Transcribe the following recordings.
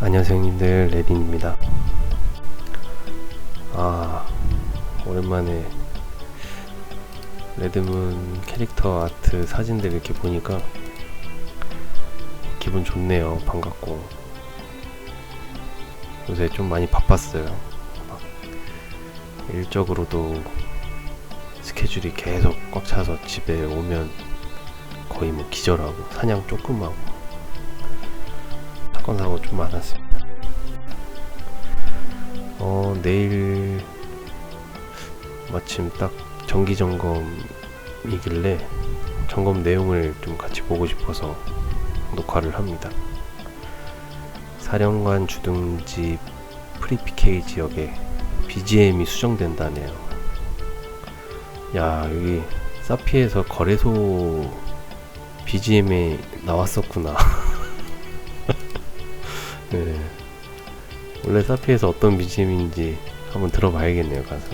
안녕하세요 형님들. 레딘입니다. 아 오랜만에 레드문 캐릭터 아트 사진들 이렇게 보니까 기분 좋네요. 반갑고. 요새 좀 많이 바빴어요. 막 일적으로도 스케줄이 계속 꽉 차서 집에 오면 거의 뭐 기절하고 사냥 조금 하고 사건 사고 좀 많았습니다. 어 내일 마침 딱 정기 점검이길래 점검 내용을 좀 같이 보고 싶어서 녹화를 합니다. 사령관 주둔지 프리피케이 지역에 BGM이 수정된다네요. 야 여기 사피에서 거래소 BGM이 나왔었구나. 네. 원래 사피에서 어떤 BGM인지 한번 들어봐야겠네요, 가서.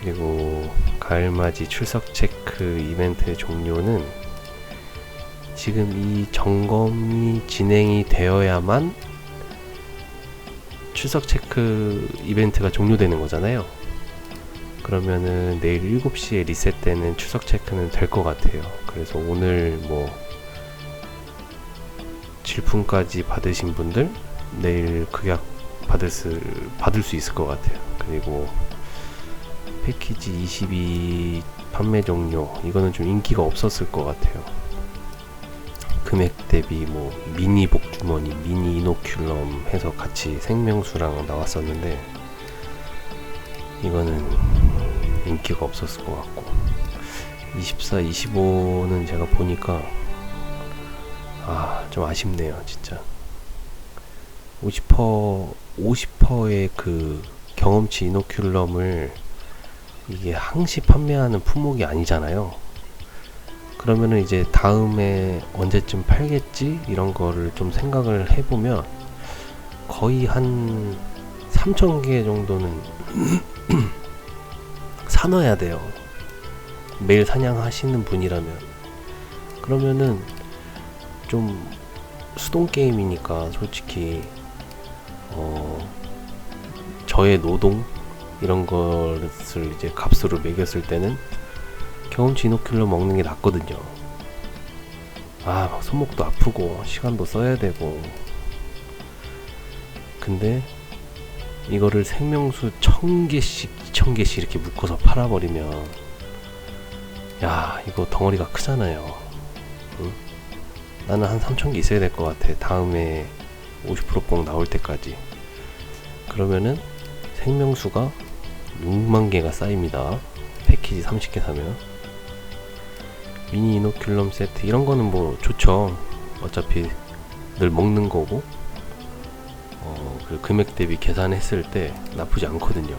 그리고 가을맞이 출석 체크 이벤트 종료는 지금 이 점검이 진행이 되어야만 출석 체크 이벤트가 종료되는 거잖아요. 그러면은 내일 7시에 리셋되는 출석 체크는 될 것 같아요. 그래서 오늘 뭐 질풍까지 받으신 분들 내일 극약 받을 수, 받을 수 있을 것 같아요. 그리고 패키지 22 판매 종료 이거는 좀 인기가 없었을 것 같아요. 금액 대비 뭐 미니 복주머니, 미니 이노큘럼 해서 같이 생명수랑 나왔었는데 이거는 인기가 없었을 것 같고 24, 25는 제가 보니까 아, 좀 아쉽네요, 진짜. 50% 50%의 그 경험치 이노큘럼을 이게 항시 판매하는 품목이 아니잖아요. 그러면은 이제 다음에 언제쯤 팔겠지? 이런 거를 좀 생각을 해보면 거의 한 3,000개 정도는 사놔야 돼요. 매일 사냥하시는 분이라면. 그러면은 좀 수동 게임이니까 솔직히 어 저의 노동 이런 것을 이제 값으로 매겼을 때는 경험치 이노큘러 먹는 게 낫거든요. 아, 막 손목도 아프고 시간도 써야 되고. 근데 이거를 생명수 천 개씩, 이천 개씩 이렇게 묶어서 팔아버리면 야, 이거 덩어리가 크잖아요. 응? 나는 한 3천 개 있어야 될 것 같아. 다음에 50%뽕 나올 때까지. 그러면은 생명수가 6만 개가 쌓입니다. 패키지 30개 사면. 미니 이노큘럼 세트 이런 거는 뭐 좋죠. 어차피 늘 먹는 거고. 어, 그 금액 대비 계산했을 때 나쁘지 않거든요.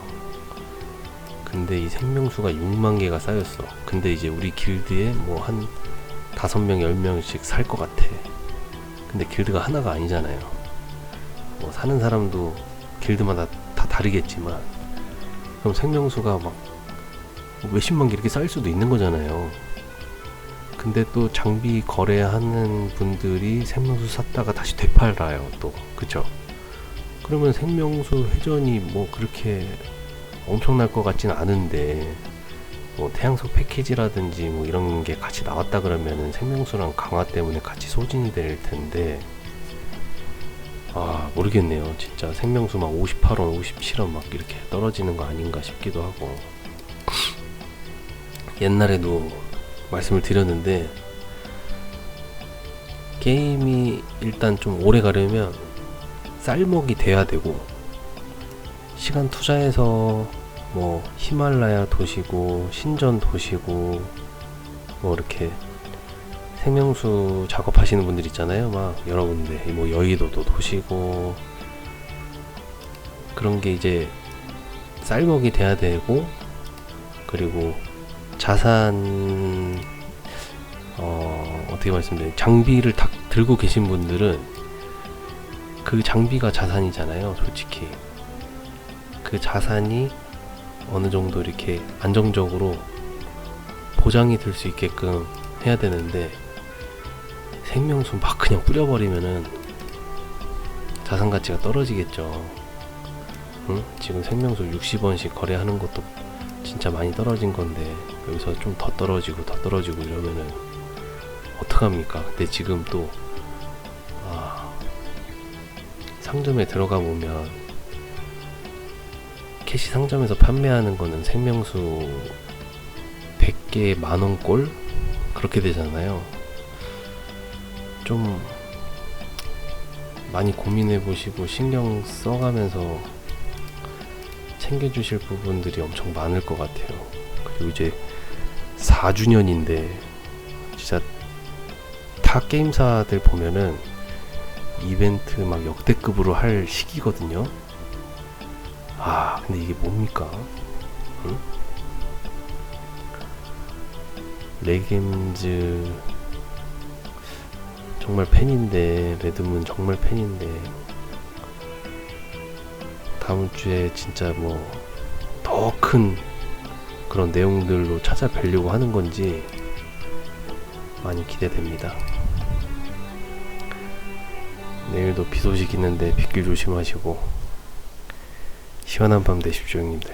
근데 이 생명수가 6만 개가 쌓였어. 근데 이제 우리 길드에 뭐한 다섯 명, 열 명씩 살 것 같아. 근데 길드가 하나가 아니잖아요. 뭐 사는 사람도 길드마다 다 다르겠지만, 그럼 생명수가 막 몇십만 개 이렇게 쌓일 수도 있는 거잖아요. 근데 또 장비 거래하는 분들이 생명수 샀다가 다시 되팔아요, 또. 그쵸? 그러면 생명수 회전이 뭐 그렇게 엄청날 것 같지는 않은데, 뭐 태양석 패키지라든지 뭐 이런 게 같이 나왔다 그러면은 생명수랑 강화 때문에 같이 소진이 될 텐데 아 모르겠네요. 진짜 생명수 막 58원 57원 막 이렇게 떨어지는 거 아닌가 싶기도 하고. 옛날에도 말씀을 드렸는데 게임이 일단 좀 오래 가려면 쌀먹이 돼야 되고 시간 투자해서 뭐 히말라야 도시고 신전 도시고 뭐 이렇게 생명수 작업하시는 분들 있잖아요. 막 여러 군데 뭐 여의도도 도시고 그런 게 이제 쌀먹이 돼야 되고 그리고 자산 어 어떻게 말씀드려 장비를 딱 들고 계신 분들은 그 장비가 자산이잖아요. 솔직히 그 자산이 어느 정도 이렇게 안정적으로 보장이 될 수 있게끔 해야 되는데 생명수 막 그냥 뿌려버리면은 자산 가치가 떨어지겠죠. 응? 지금 생명수 60원씩 거래하는 것도 진짜 많이 떨어진 건데 여기서 좀 더 떨어지고 더 떨어지고 이러면은 어떡합니까? 근데 지금 또 아, 상점에 들어가 보면 캐시 상점에서 판매하는 거는 생명수 100개에 만원 꼴 그렇게 되잖아요. 좀 많이 고민해 보시고 신경 써가면서 챙겨주실 부분들이 엄청 많을 것 같아요. 그리고 이제 4주년인데 진짜 타 게임사들 보면은 이벤트 막 역대급으로 할 시기거든요. 아, 근데 이게 뭡니까? 응? 레겜즈 정말 팬인데 레드문 정말 팬인데 다음 주에 진짜 뭐 더 큰 그런 내용들로 찾아뵈려고 하는 건지 많이 기대됩니다. 내일도 비 소식 있는데 빗길 조심하시고 시원한 밤 되십시오, 형님들.